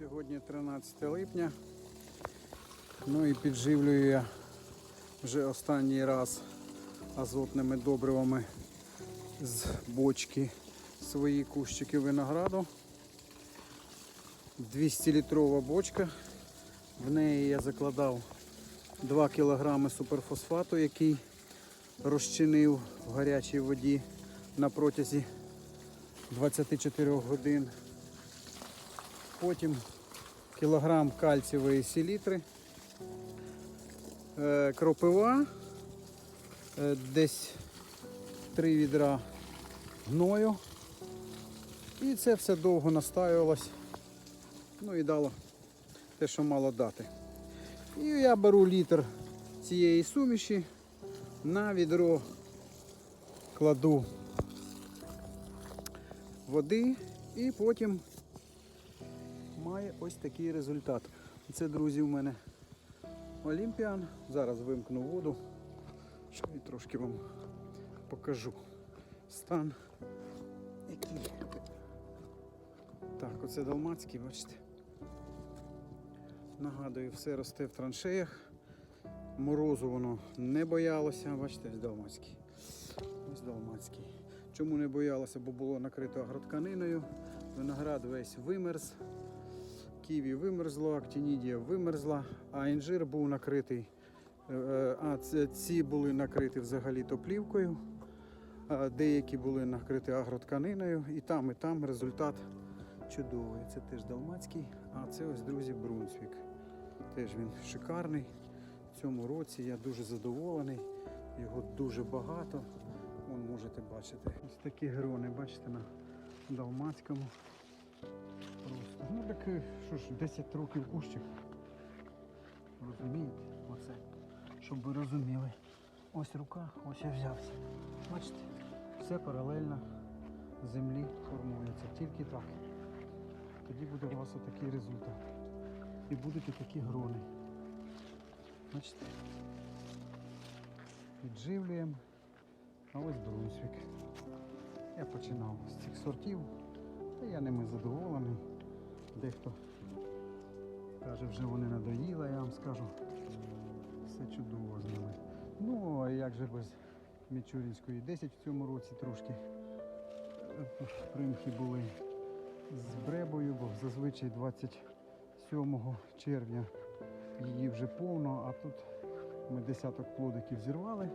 Сьогодні 13 липня. Ну і підживлюю я вже останній раз азотними добривами з бочки свої кущики винограду. 200-літрова бочка. В неї я закладав 2 кг суперфосфату, який розчинив в гарячій воді на протязі 24 годин. Потім кілограм кальцієвої селітри, е, кропива, е, десь 3 відра гною. І це все довго настаювалось. Ну і дало те, що мало дати. І я беру літр цієї суміші, на відро кладу води і потім має ось такий результат. Це, друзі, у мене Олімпіан. Зараз вимкну воду і трошки вам покажу стан. Який. Так, оце далмацький, бачите. Нагадую, все росте в траншеях. Морозу воно не боялося, бачите, ось далмацький. Ось далмацький. Чому не боялося? Бо було накрито агротканиною. Виноград весь вимерз. Ківі вимерзло, актинідія вимерзла, а інжир був накритий. е, е, А ці були накриті взагалі топлівкою, деякі були накриті агротканиною. І там, і там результат чудовий. Це теж далмацький, а це ось, друзі, Брунсвік. Теж він шикарний. В цьому році я дуже задоволений. Його дуже багато. Вон можете бачити. Ось такі грони, бачите, на далмацькому. Ну так е, що ж, 10 років кущик. Розумієте? Оце. Щоб ви розуміли. Ось рука, ось я взявся. Бачите, все паралельно землі формується. Тільки так. Тоді буде у вас отакий результат. І будуть такі грони. Бачите? Підживлюємо. А ось Брунсвік. Я починав з цих сортів, та я ними задоволений. Дехто каже, вже вони надоїли, я вам скажу. Все чудово з ними. Ну, а як же без Мічурінської 10 в цьому році трошки е, примхи були з бребою, бо зазвичай 27 червня її вже повно, а тут ми десяток плодиків зірвали.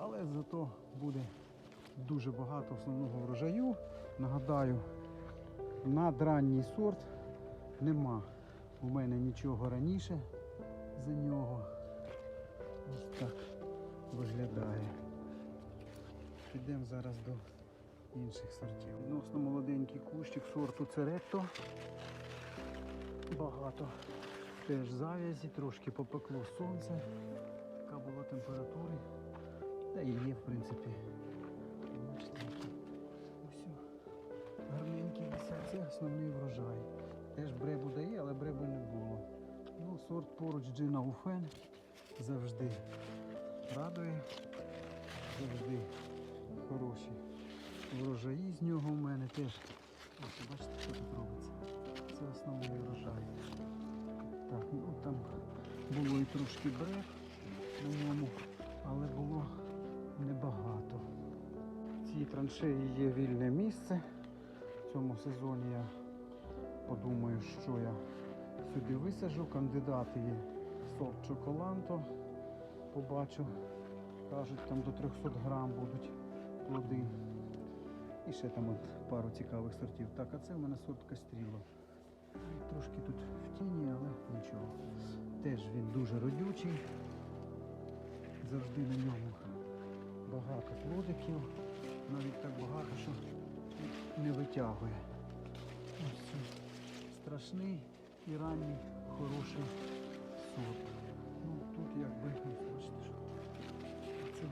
Але зато буде дуже багато основного врожаю. Нагадаю, надранній сорт нема у мене нічого раніше за нього. Ось так виглядає. Підемо зараз до інших сортів. Відносно молоденький кущик сорту Церетто. Багато теж завязі, трошки попекло сонце, така була температура. Та і є, в принципі. Це основний врожай. Теж бребу дає, але бребу не було. Ну, сорт поруч Джина Уфен завжди радує. Завжди хороші врожаї з нього у мене теж. Ось, бачите, що тут робиться. Це основний врожай. Так, ну там було і трошки бреб на ньому, але було небагато. В цій траншеї є вільне місце. Цьому сезоні я подумаю, що я сюди висаджу. Кандидати є сорт Чоколанто. Побачу. Кажуть, там до 300 грам будуть плоди. І ще там от пару цікавих сортів. Так, а це в мене сорт Кастріло. Трошки тут в тіні, але нічого. Теж він дуже родючий. Завжди на ньому багато плодиків. Навіть так багато, що не витягує. Ось страшний і ранній хороший сорт. Ну тут якби ось бачите, що це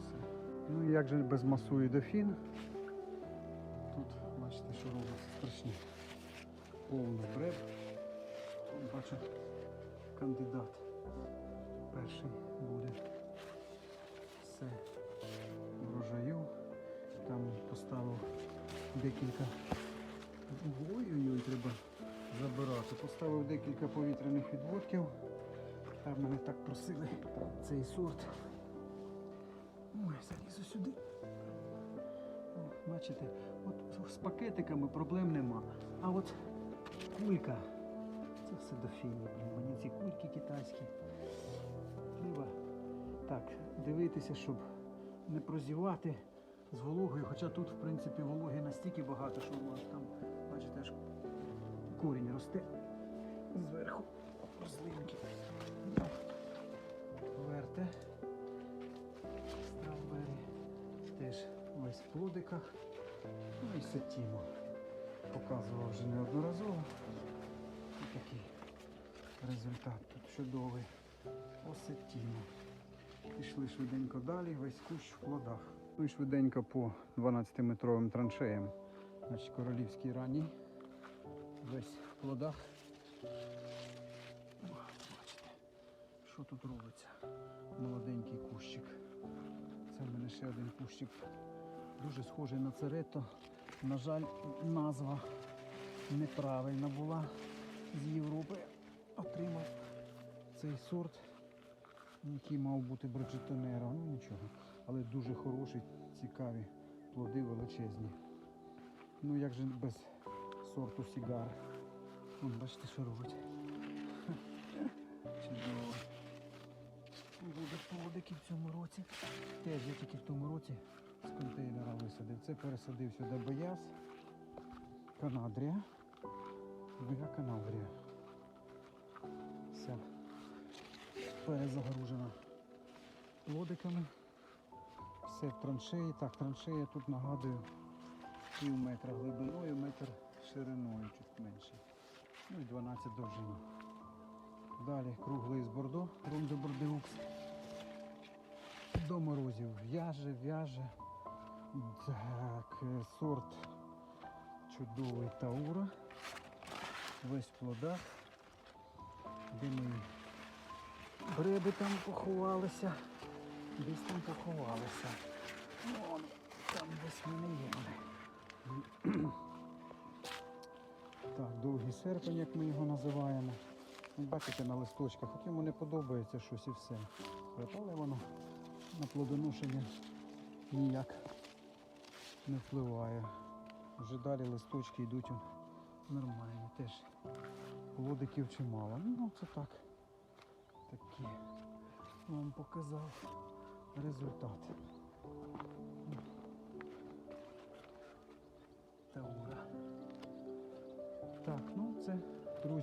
все. Ну і як же без масу і дофін. Тут бачите, що робиться страшні. Повний бреб. От Бачу, кандидат перший буде. Поставив декілька Ой-ой-ой, треба забирати. Поставив декілька повітряних відводків. Там мене так просили цей сорт. Ой, залізу сюди. О, бачите, от з пакетиками проблем нема. А от кулька. Це все до фіні, блін. Мені ці кульки китайські. Треба так, дивитися, щоб не прозівати з вологою. Хоча тут, в принципі, вологи настільки багато, що воно там, бачите, аж корінь росте зверху рослинки. Верте. Стравбері. Теж весь в плодиках. Ну і сетімо. Показував вже неодноразово. І такий результат тут чудовий. Осетімо. Пішли швиденько далі, весь кущ в плодах. Ну і швиденько по 12-метровим траншеям. Значить, королівський ранній. Весь в плодах. О, бачите, що тут робиться. Молоденький кущик. Це в мене ще один кущик. Дуже схожий на церето. На жаль, назва неправильна була з Європи. Отримав цей сорт, який мав бути Броджетонеро. Ну нічого. Але дуже хороші, цікаві плоди величезні. Ну як же без сорту сігар. Вон, бачите, що робить. Чудово. Буде плодики в цьому році. Теж я тільки в тому році з контейнера висадив. Це пересадив сюди Бояз, Канадрія. Вига Канадрія. Вся перезагружена плодиками. В траншеї. Так, траншея тут нагадую пів метра глибиною, метр шириною, чуть менше. Ну і 12 довжини. Далі круглий з бордо, рунде бордеукс. До морозів в'яже, в'яже. Так, е, сорт чудовий Таура. Весь в плодах. Де мої бреби там поховалися. Десь там поховалися. Вон, там десь вони є. Так, довгий серпень, як ми його називаємо. Ну, Бачите на листочках, от йому не подобається щось і все. Але воно на плодоношення ніяк не впливає. Вже далі листочки йдуть нормальні теж. Плодиків чимало. Ну це так. Такі. Вам показав результат.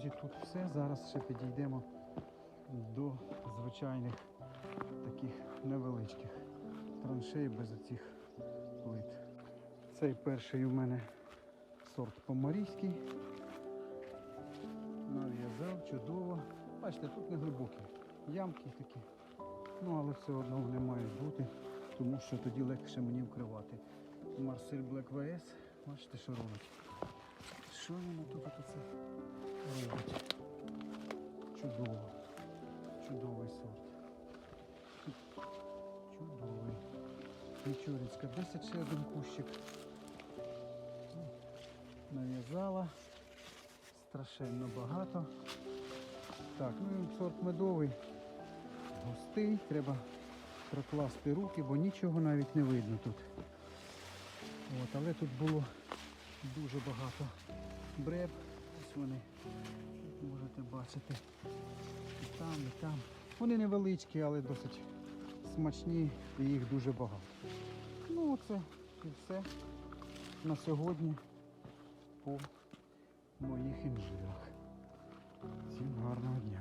Друзі, тут все. Зараз ще підійдемо до звичайних таких невеличких траншей без оцих плит. Цей перший у мене сорт поморійський. Нав'язав, чудово. Бачите, тут не глибокі. Ямки такі. Ну, але все одно вони мають бути, тому що тоді легше мені вкривати. Марсель Black VS. Бачите, що робить. Що він тут оце робить? Чудово. Чудовий сорт. Чудовий. Печорицька. 10 ще один кущик. Нав'язала. Страшенно багато. Так, ну і сорт медовий. Густий. Треба прокласти руки, бо нічого навіть не видно тут. От, але тут було дуже багато бреб. Ось вони. як можете бачити. І там, і там. Вони невеличкі, але досить смачні і їх дуже багато. Ну оце і все на сьогодні по моїх інжирах. Всім гарного дня.